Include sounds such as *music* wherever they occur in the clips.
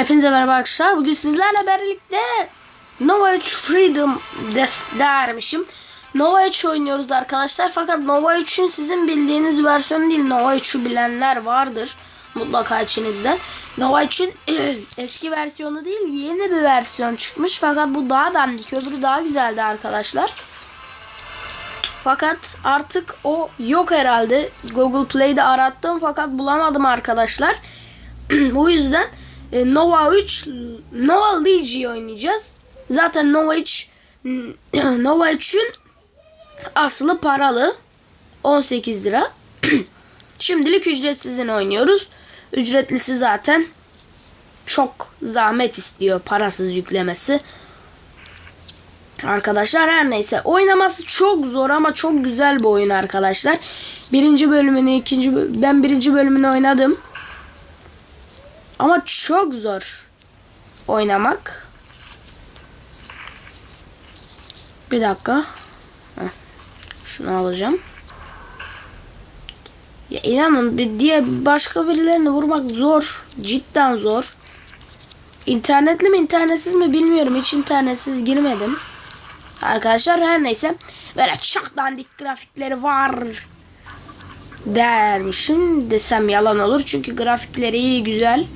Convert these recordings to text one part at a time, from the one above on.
Hepinize merhaba arkadaşlar. Bugün sizlerle birlikte Nova 3 Freedom des dermişim. Nova 3 oynuyoruz arkadaşlar. Fakat Nova 3'ün sizin bildiğiniz versiyonu değil. Nova 3'ü bilenler vardır. Mutlaka içinizde. Nova 3'ün *clears throat* eski versiyonu değil. Yeni bir versiyon çıkmış. Fakat bu daha dandik. Öbürü daha güzeldi arkadaşlar. Fakat artık o yok herhalde. Google Play'de arattım fakat bulamadım arkadaşlar. *clears throat* Bu yüzden e, Nova 3 Nova Legii oynayacağız. Zaten Nova 3 *clears throat* Nova 3'ün aslı paralı 18 lira. *clears throat* Şimdilik ücretsizini oynuyoruz. Ücretlisi zaten çok zahmet istiyor parasız yüklemesi. Arkadaşlar her neyse oynaması çok zor ama çok güzel bir oyun arkadaşlar. Birinci bölümünü ikinci ben birinci bölümünü oynadım. Ama çok zor oynamak. Bir dakika. Heh. Şunu alacağım. Ya inanın bir diye başka birilerini vurmak zor. Cidden zor. İnternetli mi internetsiz mi bilmiyorum. Hiç internetsiz girmedim. Arkadaşlar her neyse. Böyle çok dandik grafikleri var. Dermişim desem yalan olur. Çünkü grafikleri iyi güzel.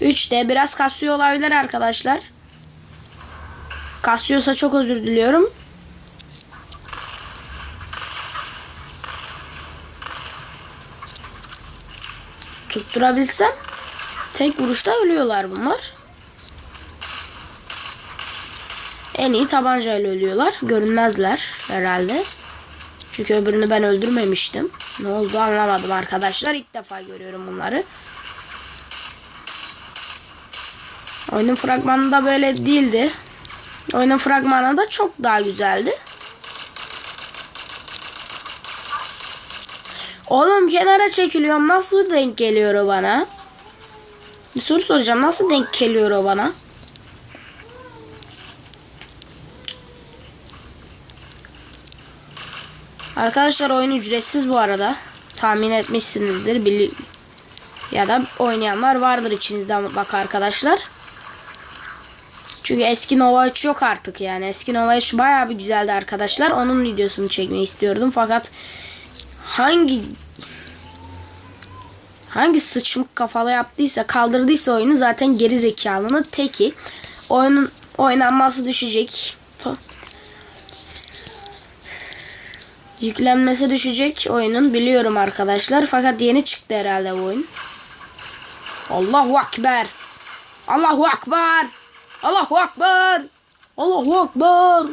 3D biraz kasıyor olabilir arkadaşlar. Kasıyorsa çok özür diliyorum. Tutturabilsem tek vuruşta ölüyorlar bunlar. En iyi tabancayla ölüyorlar. Görünmezler herhalde. Çünkü öbürünü ben öldürmemiştim. Ne oldu anlamadım arkadaşlar. İlk defa görüyorum bunları. Oyunun fragmanında böyle değildi. Oyunun fragmanında çok daha güzeldi. Oğlum kenara çekiliyorum. Nasıl denk geliyor o bana? Bir soru soracağım. Nasıl denk geliyor o bana? Arkadaşlar oyun ücretsiz bu arada. Tahmin etmişsinizdir. Ya da oynayanlar vardır içinizde mutlaka arkadaşlar. Çünkü eski Nova 3 yok artık yani. Eski Nova 3 bayağı bir güzeldi arkadaşlar. Onun videosunu çekmeyi istiyordum fakat hangi hangi sıçmık kafalı yaptıysa kaldırdıysa oyunu zaten geri zekalının teki. Oyunun oynanması düşecek. Yüklenmesi düşecek oyunun biliyorum arkadaşlar. Fakat yeni çıktı herhalde bu oyun. Allahu Akbar. Allahu Akbar. Allahu Akbar. Allahu Akbar.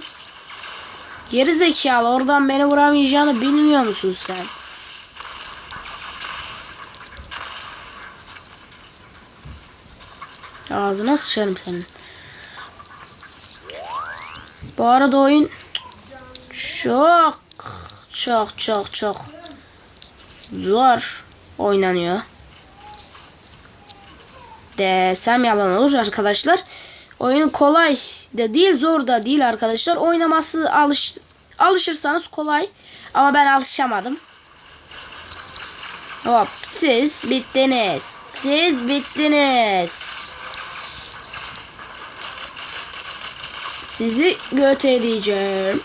Geri zekalı oradan beni vuramayacağını bilmiyor musun sen? Ağzına sıçarım senin. Bu arada oyun çok çok çok çok zor oynanıyor. Desem yalan olur arkadaşlar. Oyun kolay da değil zor da değil arkadaşlar. Oynaması alış alışırsanız kolay. Ama ben alışamadım. Hop siz bittiniz. Siz bittiniz. Sizi göt edeceğim.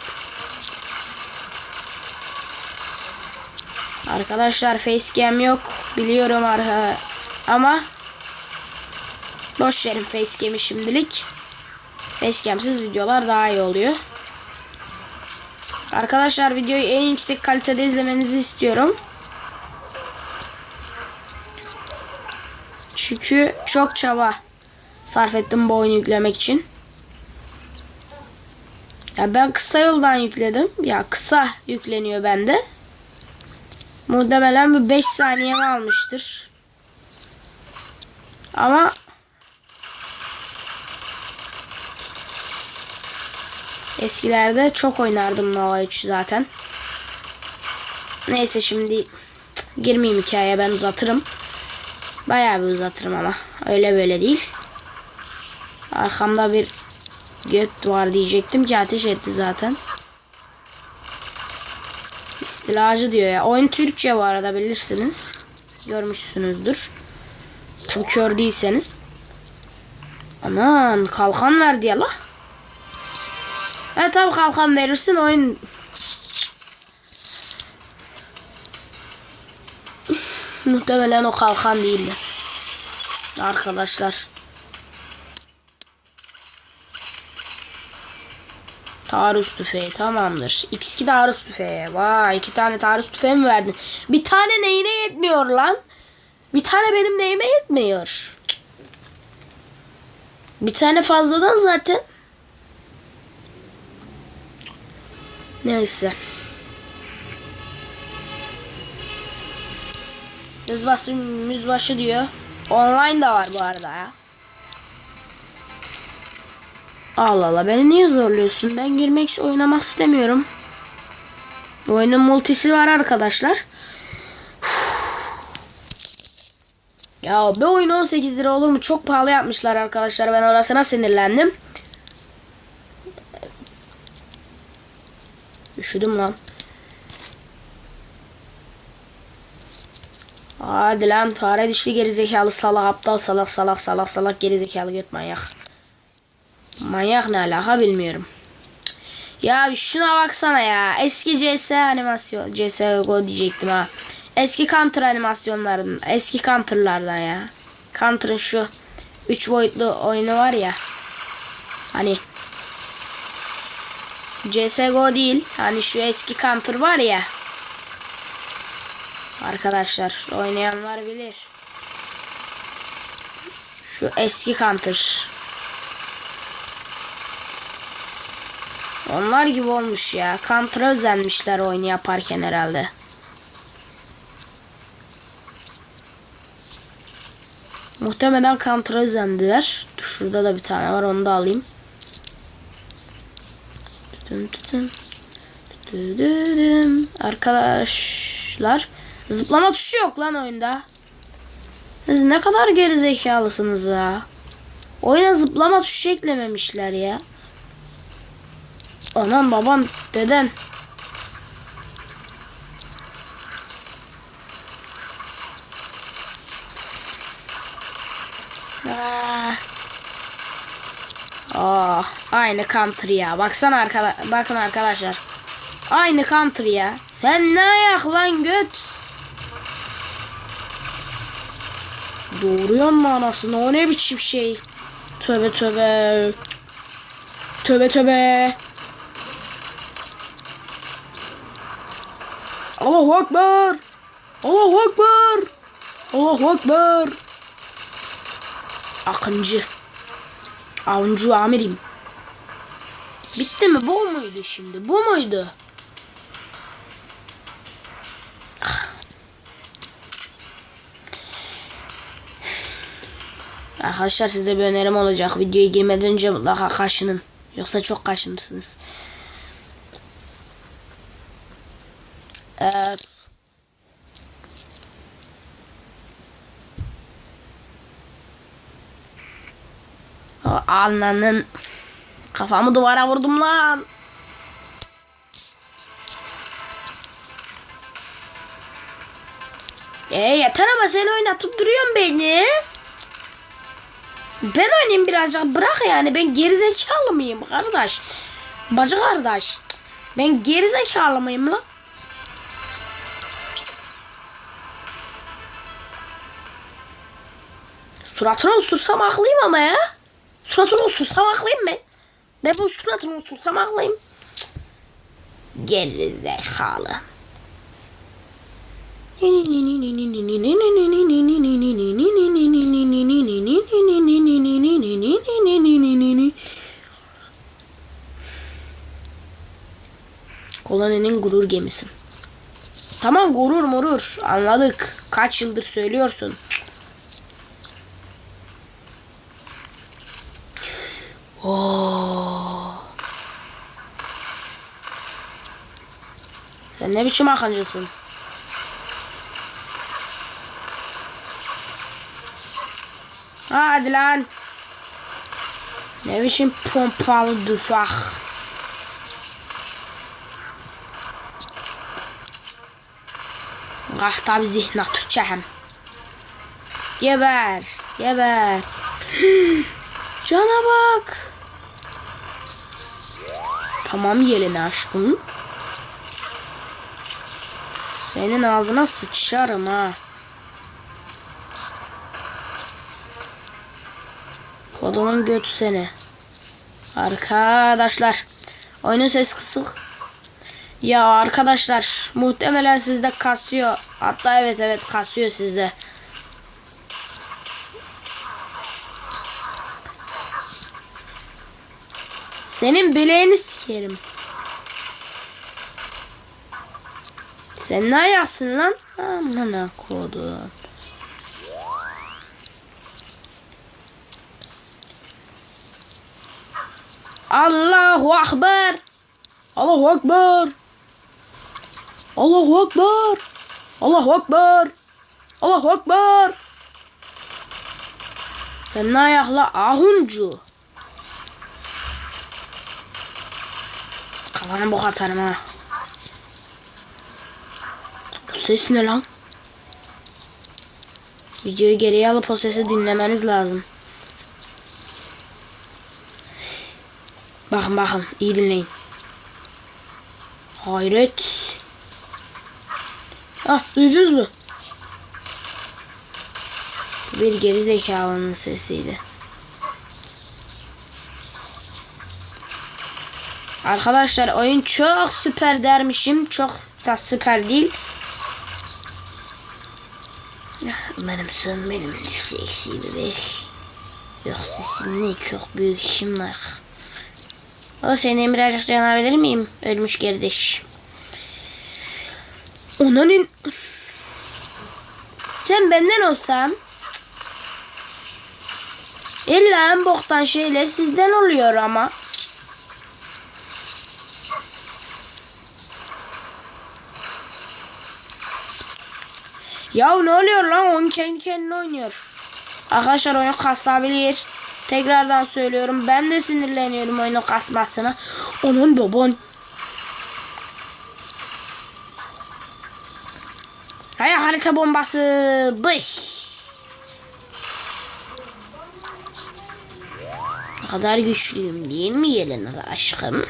Arkadaşlar facecam yok. Biliyorum arka ama boş verin facecam'i şimdilik. Facecam'siz videolar daha iyi oluyor. Arkadaşlar videoyu en yüksek kalitede izlemenizi istiyorum. Çünkü çok çaba sarf ettim bu oyunu yüklemek için. Ya ben kısa yoldan yükledim. Ya kısa yükleniyor bende. Muhtemelen bir 5 saniyemi almıştır. Ama eskilerde çok oynardım Nova 3 zaten. Neyse şimdi girmeyeyim hikayeye ben uzatırım. Bayağı bir uzatırım ama. Öyle böyle değil. Arkamda bir göt var diyecektim ki ateş etti zaten. İstilacı diyor ya. Oyun Türkçe bu arada bilirsiniz. Görmüşsünüzdür. Tabii kör değilseniz. Anan kalkan ver diye la. Evet tabi kalkan verirsin oyun. Muhtemelen o kalkan değildi. Arkadaşlar. Taarruz tüfeği tamamdır. X2 taarruz tüfeği. Vay iki tane taarruz tüfeği mi verdin? Bir tane neyine yetmiyor lan? Bir tane benim neyime yetmiyor. Bir tane fazladan zaten. Neyse. Yüzbaşı, yüzbaşı diyor. Online da var bu arada ya. Allah Allah beni niye zorluyorsun? Ben girmek oynamak istemiyorum. Oyunun multisi var arkadaşlar. Ya bir oyun 18 lira olur mu? Çok pahalı yapmışlar arkadaşlar. Ben orasına sinirlendim. Üşüdüm lan. Hadi lan fare dişli gerizekalı salak aptal salak salak salak salak gerizekalı göt manyak. Manyak ne alaka bilmiyorum. Ya şuna baksana ya. Eski CS animasyon. CSGO diyecektim ha. Eski Counter animasyonlardan. Eski Counter'lardan ya. Counter'ın şu 3 boyutlu oyunu var ya. Hani CSGO değil. Hani şu eski Counter var ya. Arkadaşlar oynayanlar bilir. Şu eski Counter. Onlar gibi olmuş ya. Counter'a özenmişler oyunu yaparken herhalde. Muhtemelen Counter'a özendiler. Şurada da bir tane var onu da alayım. Arkadaşlar zıplama tuşu yok lan oyunda. Siz ne kadar gerizekalısınız ya. Oyuna zıplama tuşu eklememişler ya. Anam babam deden. Ah. Aynı country ya. Baksana arkada bakın arkadaşlar. Aynı country ya. Sen ne ayak lan göt? Doğuruyor mu anasını? O ne biçim şey? Tövbe tövbe. Tövbe tövbe. Allahu Ekber. Allahu Ekber. Allahu Ekber. Akıncı. Avcı amirim. Bitti mi? Bu muydu şimdi? Bu muydu? Ah. Arkadaşlar size bir önerim olacak. Videoya girmeden önce mutlaka kaşının. Yoksa çok kaşınırsınız. Evet. O ananın kafamı duvara vurdum lan. E yeter ama sen oynatıp duruyorsun beni. Ben oynayayım birazcık bırak yani ben gerizekalı mıyım kardeş? Bacı kardeş. Ben gerizekalı mıyım lan? Suratına osursam haklıyım ama ya. Suratına osursam haklıyım ben. Ben bu suratına osursam haklıyım. Gerizekalı. Koloninin gurur gemisi. Tamam gurur murur anladık. Kaç yıldır söylüyorsun. Oo. Ne biçim akıncısın? Hadi lan. Ne biçim pompalı dufak. Ah tabi Türkçe hem. Geber. Geber. *gasps* Cana bak. Tamam Yelena aşkım. Senin ağzına sıçarım ha. Kodumun götü seni. Arkadaşlar. Oyunun ses kısık. Ya arkadaşlar muhtemelen sizde kasıyor. Hatta evet evet kasıyor sizde. Senin bileğini sikerim. Sen ne ayaksın lan? Amına kodum. Allahu Akbar. Allahu Akbar. Allahu Akbar. Allahu Akbar. Allahu Akbar. Sen ne ayakla ahuncu. Kafana bok atarım ha. Ses ne lan? Videoyu geriye alıp o sesi dinlemeniz lazım. Bakın bakın iyi dinleyin. Hayret. Ah duydunuz mu? Bir geri zekalının sesiydi. Arkadaşlar oyun çok süper dermişim. Çok da süper değil. Benim son benim seksi bebek. Yoksa seninle çok büyük işim var. O senin birazcık can alabilir miyim? Ölmüş kardeş. Onanın... Sen benden olsan... İlla en boktan şeyler sizden oluyor ama. Ya ne oluyor lan? Oyun kendi kendine oynuyor. Arkadaşlar oyun kasabilir. Tekrardan söylüyorum. Ben de sinirleniyorum oyunu kasmasına. Onun baban. Hay harita bombası. Bış. Ne kadar güçlüyüm değil mi Yelena aşkım?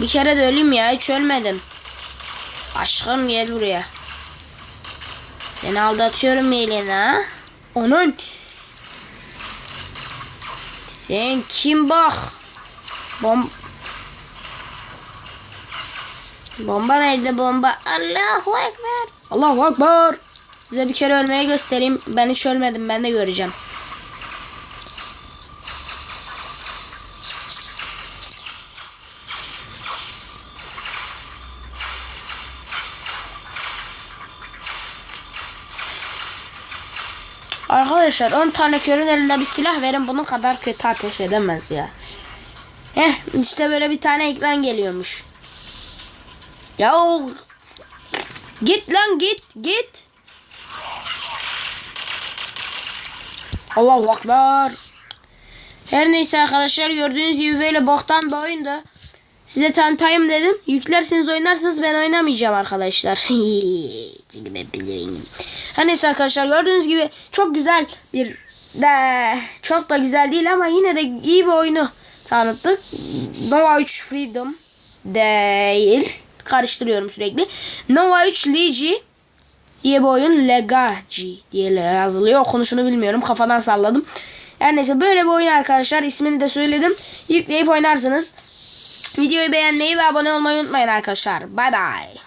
Bir kere de öleyim ya hiç ölmedim. Aşkım gel buraya. Seni aldatıyorum Yelena. Onun. Sen kim bak? Bom bomba nerede bomba? Allahu Ekber. Allahu Ekber. Size bir kere ölmeye göstereyim. Ben hiç ölmedim. Ben de göreceğim. Arkadaşlar 10 tane körün elinde bir silah verin bunun kadar kötü ateş edemez ya. Heh işte böyle bir tane ekran geliyormuş. Ya Git lan git git. Allahu Akbar. Her neyse arkadaşlar gördüğünüz gibi böyle boktan bir oyundu. Size tanıtayım dedim. Yüklerseniz oynarsınız ben oynamayacağım arkadaşlar. *laughs* Çünkü ben biliyorum. Her neyse arkadaşlar gördüğünüz gibi çok güzel bir de çok da güzel değil ama yine de iyi bir oyunu tanıttık. Nova 3 Freedom değil. Karıştırıyorum sürekli. Nova 3 Ligi diye bir oyun Legacy diye yazılıyor. Okunuşunu bilmiyorum. Kafadan salladım. Her neyse böyle bir oyun arkadaşlar. İsmini de söyledim. Yükleyip oynarsınız. Videoyu beğenmeyi ve abone olmayı unutmayın arkadaşlar. Bay bay.